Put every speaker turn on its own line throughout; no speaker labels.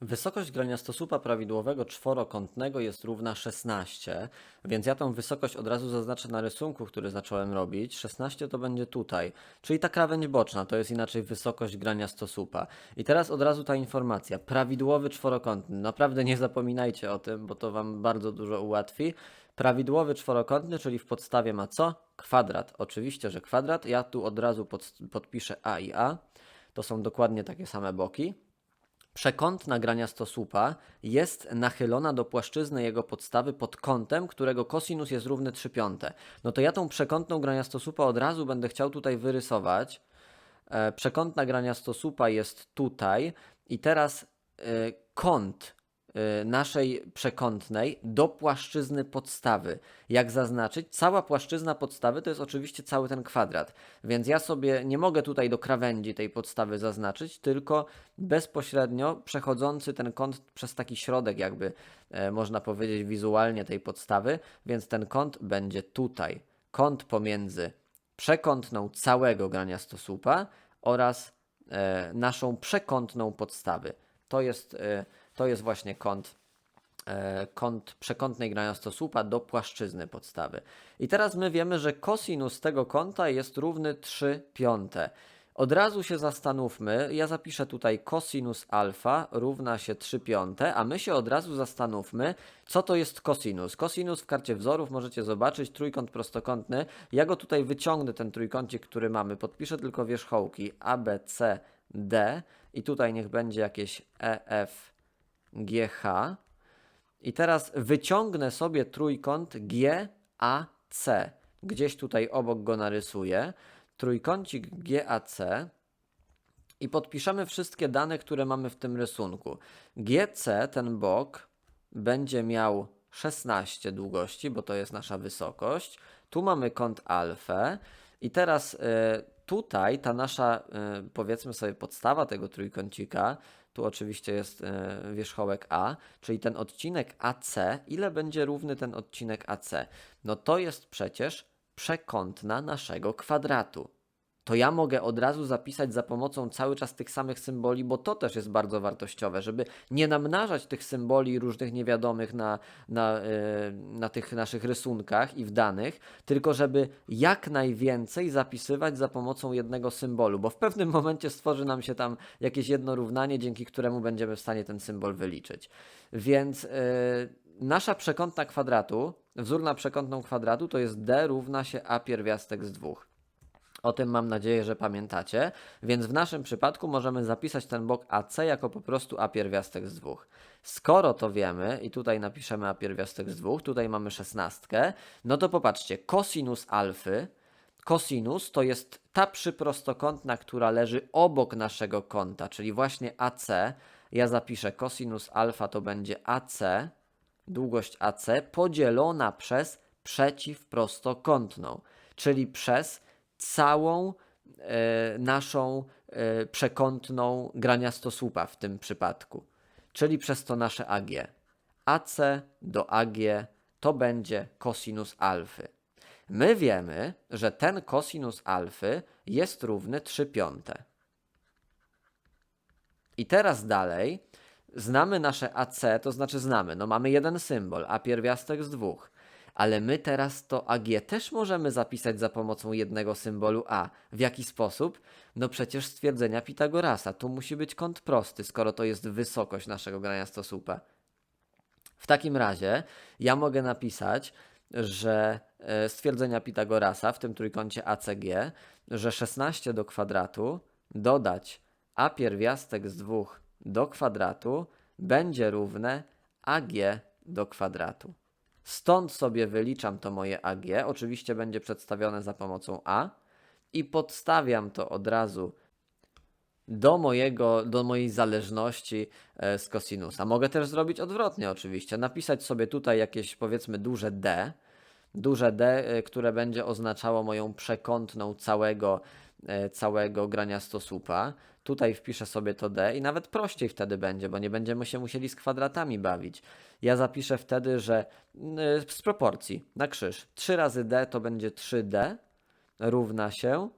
Wysokość graniastosłupa prawidłowego czworokątnego jest równa 16, więc ja tą wysokość od razu zaznaczę na rysunku, który zacząłem robić. 16 to będzie tutaj, czyli ta krawędź boczna, to jest inaczej wysokość graniastosłupa. I teraz od razu ta informacja. Prawidłowy czworokątny. Naprawdę nie zapominajcie o tym, bo to Wam bardzo dużo ułatwi. Prawidłowy czworokątny, czyli w podstawie ma co? Kwadrat. Oczywiście, że kwadrat. Ja tu od razu pod, podpiszę A i A. To są dokładnie takie same boki. Przekątna graniastosłupa jest nachylona do płaszczyzny jego podstawy pod kątem, którego kosinus jest równy 3 piąte. No to ja tą przekątną graniastosłupa od razu będę chciał tutaj wyrysować. E, przekątna graniastosłupa jest tutaj i teraz e, kąt naszej przekątnej do płaszczyzny podstawy. Jak zaznaczyć? Cała płaszczyzna podstawy to jest oczywiście cały ten kwadrat, więc ja sobie nie mogę tutaj do krawędzi tej podstawy zaznaczyć, tylko bezpośrednio przechodzący ten kąt przez taki środek, jakby e, można powiedzieć wizualnie tej podstawy, więc ten kąt będzie tutaj. Kąt pomiędzy przekątną całego graniastosłupa oraz e, naszą przekątną podstawy. To jest, e, to jest właśnie kąt, e, kąt przekątnej graniastosłupa do płaszczyzny podstawy. I teraz my wiemy, że kosinus tego kąta jest równy 3 piąte. Od razu się zastanówmy, ja zapiszę tutaj cosinus alfa równa się 3 piąte, a my się od razu zastanówmy, co to jest cosinus. Cosinus w karcie wzorów możecie zobaczyć, trójkąt prostokątny. Ja go tutaj wyciągnę, ten trójkącik, który mamy, podpiszę tylko wierzchołki A, B, C, D i tutaj niech będzie jakieś E, F, G, H. I teraz wyciągnę sobie trójkąt GAC. Gdzieś tutaj obok go narysuję. Trójkącik GAC i podpiszemy wszystkie dane, które mamy w tym rysunku. GC, ten bok, będzie miał 16 długości, bo to jest nasza wysokość. Tu mamy kąt alfę i teraz y, tutaj ta nasza, y, powiedzmy sobie, podstawa tego trójkącika, tu oczywiście jest y, wierzchołek A, czyli ten odcinek AC, ile będzie równy ten odcinek AC? No to jest przecież przekątna naszego kwadratu to ja mogę od razu zapisać za pomocą cały czas tych samych symboli, bo to też jest bardzo wartościowe, żeby nie namnażać tych symboli różnych niewiadomych na, na, yy, na tych naszych rysunkach i w danych, tylko żeby jak najwięcej zapisywać za pomocą jednego symbolu, bo w pewnym momencie stworzy nam się tam jakieś jedno równanie, dzięki któremu będziemy w stanie ten symbol wyliczyć. Więc yy, nasza przekątna kwadratu, wzór na przekątną kwadratu to jest d równa się a pierwiastek z dwóch. O tym mam nadzieję, że pamiętacie, więc w naszym przypadku możemy zapisać ten bok AC jako po prostu A pierwiastek z dwóch. Skoro to wiemy i tutaj napiszemy A pierwiastek z dwóch, tutaj mamy szesnastkę, no to popatrzcie, kosinus alfy, kosinus to jest ta przyprostokątna, która leży obok naszego kąta, czyli właśnie AC. Ja zapiszę kosinus alfa to będzie AC, długość AC podzielona przez przeciwprostokątną, czyli przez całą e, naszą e, przekątną graniastosłupa w tym przypadku, czyli przez to nasze AG. AC do AG to będzie kosinus alfy. My wiemy, że ten kosinus alfy jest równy 3 piąte. I teraz dalej znamy nasze AC, to znaczy znamy, no mamy jeden symbol, a pierwiastek z dwóch ale my teraz to AG też możemy zapisać za pomocą jednego symbolu A. W jaki sposób? No przecież stwierdzenia Pitagorasa. Tu musi być kąt prosty, skoro to jest wysokość naszego grania stosłupa. W takim razie ja mogę napisać, że e, stwierdzenia Pitagorasa w tym trójkącie ACG, że 16 do kwadratu dodać a pierwiastek z 2 do kwadratu będzie równe ag do kwadratu. Stąd sobie wyliczam to moje AG. Oczywiście będzie przedstawione za pomocą A i podstawiam to od razu do, mojego, do mojej zależności e, z kosinusa. Mogę też zrobić odwrotnie oczywiście. Napisać sobie tutaj jakieś powiedzmy duże D, duże D, e, które będzie oznaczało moją przekątną całego, e, całego grania stosupa. Tutaj wpiszę sobie to D i nawet prościej wtedy będzie, bo nie będziemy się musieli z kwadratami bawić. Ja zapiszę wtedy, że y, z proporcji na krzyż 3 razy D to będzie 3D równa się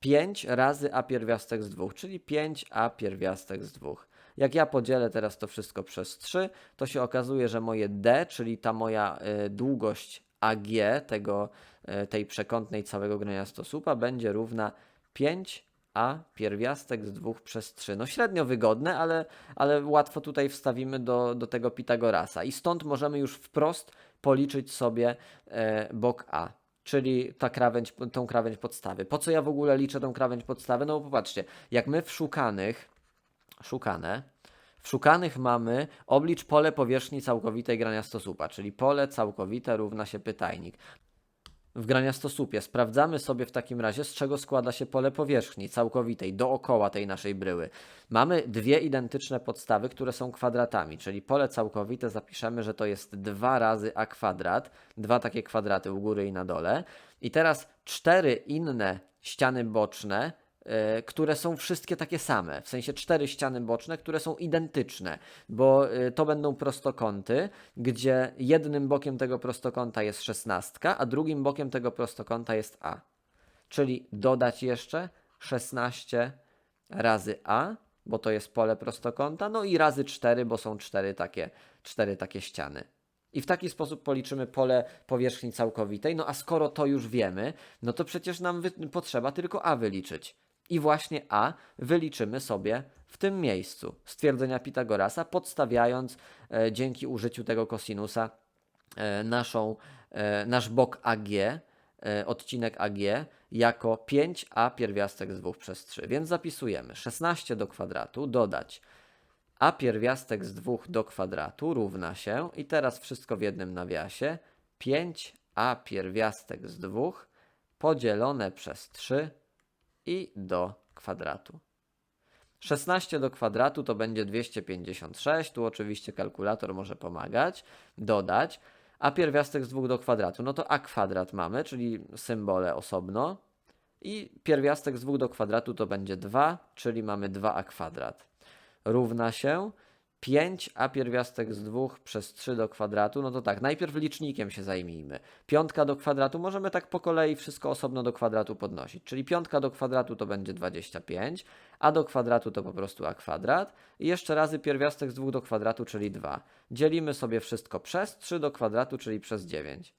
5 razy A pierwiastek z 2, czyli 5A pierwiastek z 2. Jak ja podzielę teraz to wszystko przez 3, to się okazuje, że moje d, czyli ta moja y, długość AG tego, y, tej przekątnej całego grania stosupa będzie równa 5a pierwiastek z 2 przez 3. No średnio wygodne, ale, ale łatwo tutaj wstawimy do, do tego Pitagorasa. I stąd możemy już wprost policzyć sobie e, bok A. Czyli ta krawędź, tą krawędź podstawy. Po co ja w ogóle liczę tą krawędź podstawy? No popatrzcie, jak my w szukanych, szukane, w szukanych mamy oblicz pole powierzchni całkowitej grania stosupa, czyli pole całkowite równa się pytajnik. W grania stosupie sprawdzamy sobie w takim razie, z czego składa się pole powierzchni całkowitej dookoła tej naszej bryły. Mamy dwie identyczne podstawy, które są kwadratami, czyli pole całkowite zapiszemy, że to jest 2 razy a kwadrat, dwa takie kwadraty u góry i na dole. I teraz cztery inne ściany boczne, które są wszystkie takie same, w sensie cztery ściany boczne, które są identyczne, bo e, to będą prostokąty, gdzie jednym bokiem tego prostokąta jest szesnastka, a drugim bokiem tego prostokąta jest a. Czyli dodać jeszcze 16 razy a, bo to jest pole prostokąta, no i razy 4, bo są cztery takie, cztery takie ściany. I w taki sposób policzymy pole powierzchni całkowitej. No a skoro to już wiemy, no to przecież nam potrzeba tylko a wyliczyć. I właśnie a wyliczymy sobie w tym miejscu stwierdzenia Pitagorasa, podstawiając e, dzięki użyciu tego kosinusa e, naszą, e, nasz bok AG, e, odcinek AG, jako 5a pierwiastek z 2 przez 3. Więc zapisujemy 16 do kwadratu dodać a pierwiastek z 2 do kwadratu równa się, i teraz wszystko w jednym nawiasie, 5a pierwiastek z 2 podzielone przez 3 i do kwadratu. 16 do kwadratu to będzie 256, tu oczywiście kalkulator może pomagać, dodać, a pierwiastek z 2 do kwadratu, no to a kwadrat mamy, czyli symbole osobno, i pierwiastek z 2 do kwadratu to będzie 2, czyli mamy 2a kwadrat. Równa się 5a pierwiastek z 2 przez 3 do kwadratu, no to tak, najpierw licznikiem się zajmijmy. Piątka do kwadratu możemy tak po kolei wszystko osobno do kwadratu podnosić, czyli piątka do kwadratu to będzie 25, a do kwadratu to po prostu a kwadrat i jeszcze razy pierwiastek z 2 do kwadratu, czyli 2. Dzielimy sobie wszystko przez 3 do kwadratu, czyli przez 9.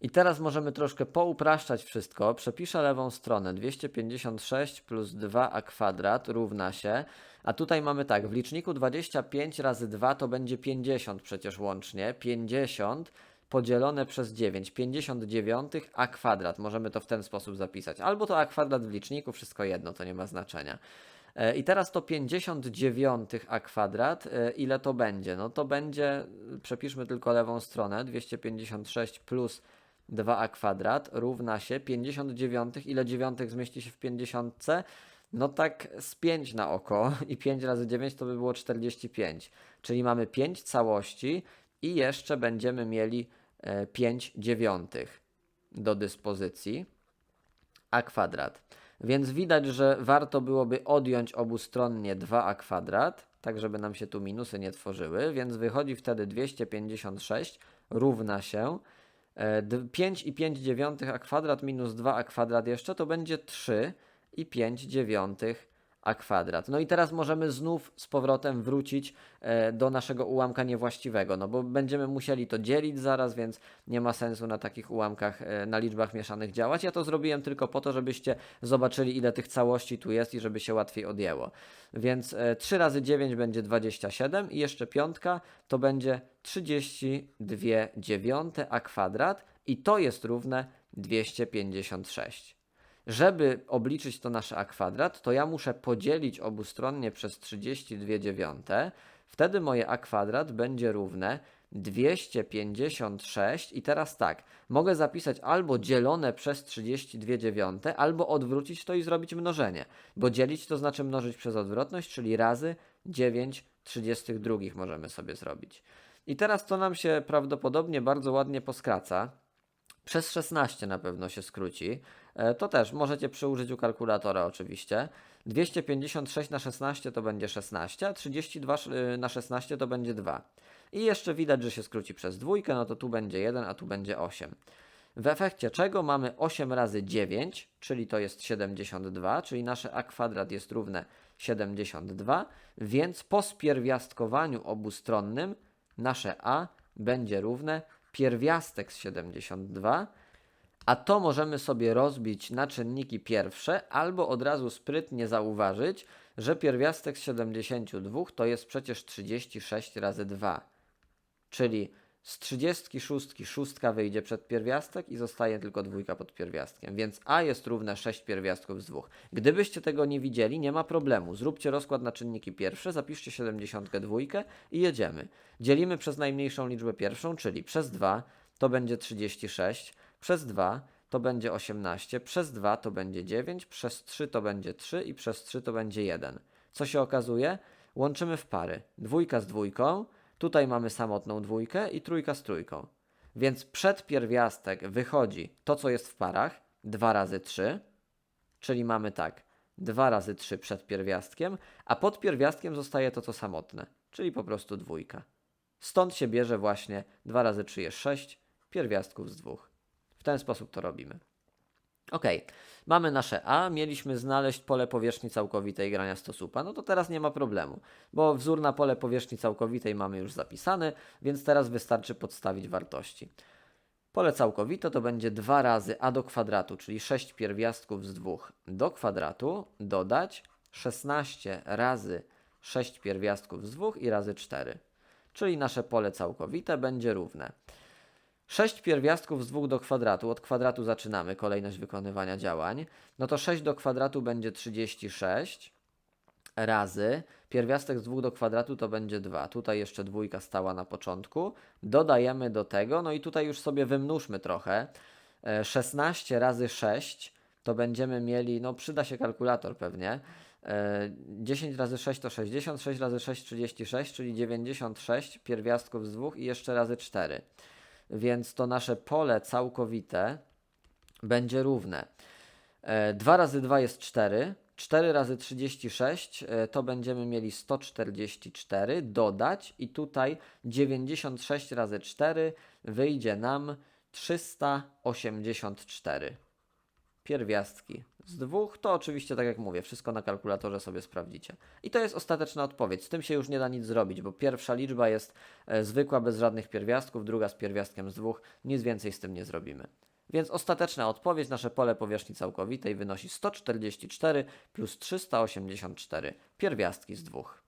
I teraz możemy troszkę poupraszczać wszystko. Przepiszę lewą stronę. 256 plus 2a kwadrat równa się. A tutaj mamy tak, w liczniku 25 razy 2 to będzie 50 przecież łącznie. 50 podzielone przez 9. 59 a kwadrat. Możemy to w ten sposób zapisać. Albo to a kwadrat w liczniku, wszystko jedno, to nie ma znaczenia. E, I teraz to 59 a kwadrat, e, ile to będzie? No to będzie, przepiszmy tylko lewą stronę, 256 plus 2a kwadrat równa się 59, ile dziewiątek zmieści się w 50? No tak z 5 na oko i 5 razy 9 to by było 45. Czyli mamy 5 całości i jeszcze będziemy mieli e, 5 dziewiątych do dyspozycji a kwadrat. Więc widać, że warto byłoby odjąć obustronnie 2a kwadrat, tak żeby nam się tu minusy nie tworzyły, więc wychodzi wtedy 256 równa się e, 5 i 5 dziewiątych a kwadrat minus 2a kwadrat jeszcze to będzie 3 i 5 dziewiątych a kwadrat. No i teraz możemy znów z powrotem wrócić e, do naszego ułamka niewłaściwego, no bo będziemy musieli to dzielić zaraz, więc nie ma sensu na takich ułamkach, e, na liczbach mieszanych działać. Ja to zrobiłem tylko po to, żebyście zobaczyli ile tych całości tu jest i żeby się łatwiej odjęło. Więc e, 3 razy 9 będzie 27 i jeszcze piątka to będzie 32 dziewiąte a kwadrat i to jest równe 256. Żeby obliczyć to nasze a kwadrat, to ja muszę podzielić obustronnie przez 32 dziewiąte. Wtedy moje a kwadrat będzie równe 256 i teraz tak, mogę zapisać albo dzielone przez 32 dziewiąte, albo odwrócić to i zrobić mnożenie, bo dzielić to znaczy mnożyć przez odwrotność, czyli razy 9 32 możemy sobie zrobić. I teraz to nam się prawdopodobnie bardzo ładnie poskraca. Przez 16 na pewno się skróci. E, To też możecie przy użyciu kalkulatora oczywiście. 256 na 16 to będzie 16, a 32 sz- y, na 16 to będzie 2. I jeszcze widać, że się skróci przez dwójkę, no to tu będzie 1, a tu będzie 8. W efekcie czego mamy 8 razy 9, czyli to jest 72, czyli nasze a kwadrat jest równe 72, więc po spierwiastkowaniu obustronnym nasze a będzie równe pierwiastek z 72, a to możemy sobie rozbić na czynniki pierwsze, albo od razu sprytnie zauważyć, że pierwiastek z 72 to jest przecież 36 razy 2. Czyli z 36 szóstka wyjdzie przed pierwiastek i zostaje tylko dwójka pod pierwiastkiem, więc a jest równe 6 pierwiastków z 2. Gdybyście tego nie widzieli, nie ma problemu. Zróbcie rozkład na czynniki pierwsze, zapiszcie 72 i jedziemy. Dzielimy przez najmniejszą liczbę pierwszą, czyli przez 2 to będzie 36, przez 2 to będzie 18, przez 2 to będzie 9, przez 3 to będzie 3 i przez 3 to będzie 1. Co się okazuje? Łączymy w pary. Dwójka z dwójką, tutaj mamy samotną dwójkę i trójka z trójką. Więc przed pierwiastek wychodzi to, co jest w parach, 2 razy 3, czyli mamy tak, 2 razy 3 przed pierwiastkiem, a pod pierwiastkiem zostaje to, co samotne, czyli po prostu dwójka. Stąd się bierze właśnie 2 razy 3 jest 6 pierwiastków z 2. W ten sposób to robimy. Ok, mamy nasze A, mieliśmy znaleźć pole powierzchni całkowitej grania stosupa. No to teraz nie ma problemu, bo wzór na pole powierzchni całkowitej mamy już zapisany, więc teraz wystarczy podstawić wartości. Pole całkowite to będzie 2 razy a do kwadratu, czyli 6 pierwiastków z 2 do kwadratu, dodać 16 razy 6 pierwiastków z 2 i razy 4. Czyli nasze pole całkowite będzie równe 6 pierwiastków z 2 do kwadratu, od kwadratu zaczynamy kolejność wykonywania działań, no to 6 do kwadratu będzie 36 razy pierwiastek z 2 do kwadratu to będzie 2. Tutaj jeszcze dwójka stała na początku. Dodajemy do tego, no i tutaj już sobie wymnóżmy trochę. E, 16 razy 6 to będziemy mieli, no przyda się kalkulator pewnie. E, 10 razy 6 to 60, 6 razy 6 36, czyli 96 pierwiastków z 2 i jeszcze razy 4 więc to nasze pole całkowite będzie równe. E, 2 razy 2 jest 4, 4 razy 36 e, to będziemy mieli 144, dodać i tutaj 96 razy 4 wyjdzie nam 384 pierwiastki z dwóch, to oczywiście, tak jak mówię, wszystko na kalkulatorze sobie sprawdzicie. I to jest ostateczna odpowiedź. Z tym się już nie da nic zrobić, bo pierwsza liczba jest e, zwykła, bez żadnych pierwiastków, druga z pierwiastkiem z dwóch, nic więcej z tym nie zrobimy. Więc ostateczna odpowiedź, nasze pole powierzchni całkowitej wynosi 144 plus 384 pierwiastki z dwóch.